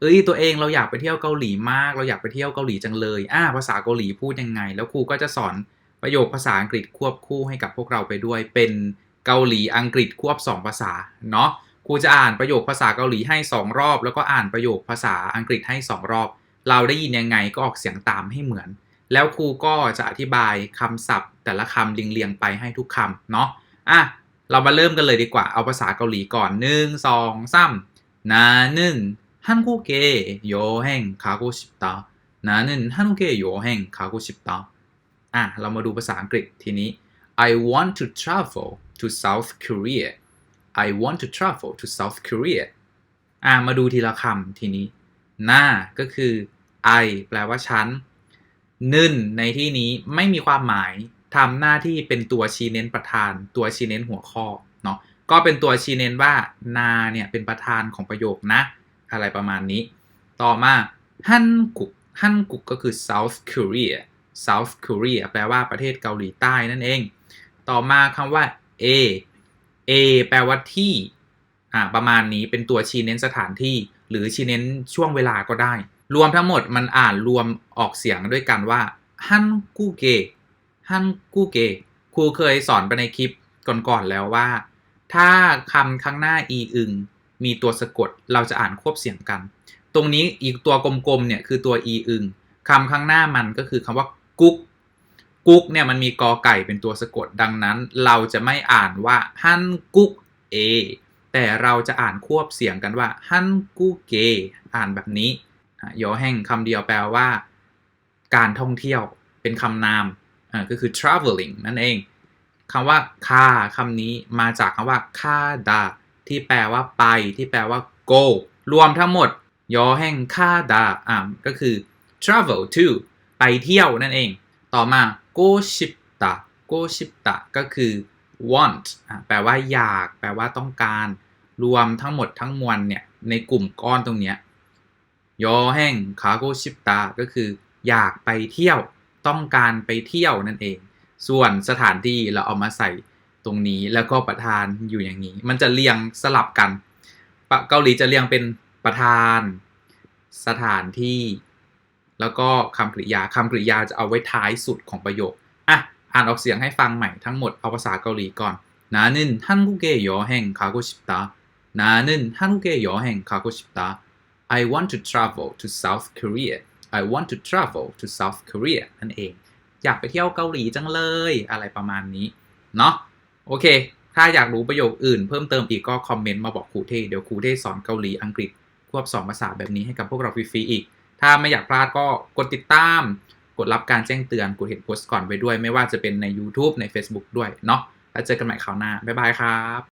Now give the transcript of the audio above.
เอ้ยตัวเองเราอยากไปเที่ยวเกาหลีมาก เราอยากไปเที่ยวเกาหลีจังเลยอ่าภาษาเกาหลีพูดยังไง แล้วครูก็จะสอนประโยคภาษาอังกฤษควบคู่ให้กับพวกเราไปด้วย เป็นเกาหลีอังกฤษควบ 2 ภาษาเนาะครูจะอ่านประโยคภาษาเกาหลีให้ 2 รอบ แล้วก็อ่านประโยคภาษาอังกฤษให้ 2 รอบ เราได้ยินยังไงก็ออกเสียงตามให้เหมือน แล้วครูก็จะอธิบายคำศัพท์ แต่ละคำเรียงๆไปให้ทุกคำเนาะอะเรามาเริ่มกันเลยดีกว่าเอาภาษาเกาหลีก่อนหนึ่งสองสามนานึน 한국에 여행 가고 싶다. 나는 한국에 여행 가고 싶다. อ่ะ เรามาดูภาษาอังกฤษทีนี้ I want to travel to South Korea. I want to travel to South Korea. อ่ะ มาดูทีละคำทีนี้ หน้าก็คือ I แปลว่าฉันนึนในที่นี้ไม่มีความหมายทำหน้าที่เป็นตัวชี้เน้นประธาน ตัวชี้เน้นหัวข้อเนาะ ก็เป็นตัวชี้เน้นว่านาเนี่ยเป็นประธานของประโยคนะ อะไรประมาณนี้ ต่อมาฮันกุกฮันกุกก็คือ South Korea South Korea แปลว่าประเทศเกาหลีใต้นั่นเอง ต่อมาคำว่า A A แปลว่าที่อ่าประมาณนี้เป็นตัวชี้เน้นสถานที่ หรือชี้เน้นช่วงเวลาก็ได้ รวมทั้งหมดมันอ่านรวมออกเสียงด้วยกันว่าฮันกูเกฮันกูเกครูเคยสอนไปในคลิปก่อนๆแล้วว่า ถ้าคำข้างหน้าอีอึง มีตัวสะกด เราจะอ่านควบเสียงกัน ตรงนี้อีกตัวกลมๆเนี่ยคือตัวอีอึงคำข้างหน้ามันก็คือคำว่ากุ๊กกุ๊กเนี่ยมันมีกอไก่เป็นตัวสะกด ดังนั้นเราจะไม่อ่านว่าฮันกุ๊กเอแต่เราจะอ่านควบเสียงกันว่าฮันกุ๊กเกอ่านแบบนี้ยอแห่งคำเดียวแปลว่า การท่องเที่ยวเป็นคำนามก็คือ traveling นั่นเองคำว่าคาคำนี้มาจากคำว่าคาดา ที่แปลว่าไป ที่แปลว่า go รวมทั้งหมด ยอแห่งคาดาอ่าก็คือ travel to ไปเที่ยวนั่นเอง ต่อมา go shipta go shipta ก็คือ want อ่าแปลว่าอยาก แปลว่าต้องการ รวมทั้งหมดทั้งมวลเนี่ยในกลุ่มก้อนตรงเนี้ยยอแห่งคาโกชิปตาก็คือ อยากไปเที่ยว ต้องการไปเที่ยวนั่นเอง ส่วนสถานที่เราเอามาใส่ ตรงนี้แล้วก็ประธานอยู่อย่างนี้ มันจะเรียงสลับกันเกาหลีจะเรียงเป็นประธาน สถานที่ แล้วก็คำกริยาคำกริยาจะเอาไว้ท้ายสุดของประโยคอะอ่านออกเสียงให้ฟังใหม่ทั้งหมดเอาภาษาเกาหลีก่อนนานึนฮันกุเกยอแห่งคาโกชิตานานึนฮันกุเกยอแห่งคาโกชิตา I want to travel to South Korea I want to travel to South Korea นั่นเอง อยากไปเที่ยวเกาหลีจังเลย อะไรประมาณนี้ เนาะ โอเค ถ้าอยากรู้ประโยคอื่นเพิ่มเติมอีกก็คอมเมนต์มาบอกครูเทเดี๋ยวครูเทสอนเกาหลีอังกฤษควบ2ภาษาแบบนี้ให้กับพวกเราฟรีๆอีก ถ้าไม่อยากพลาดก็กดติดตาม กดรับการแจ้งเตือนกดเห็นโพสต์ก่อนไว้ด้วย ไม่ว่าจะเป็นใน YouTube ใน Facebook ด้วยเนาะแล้วเจอกันใหม่คราวหน้าบ๊ายบายครับ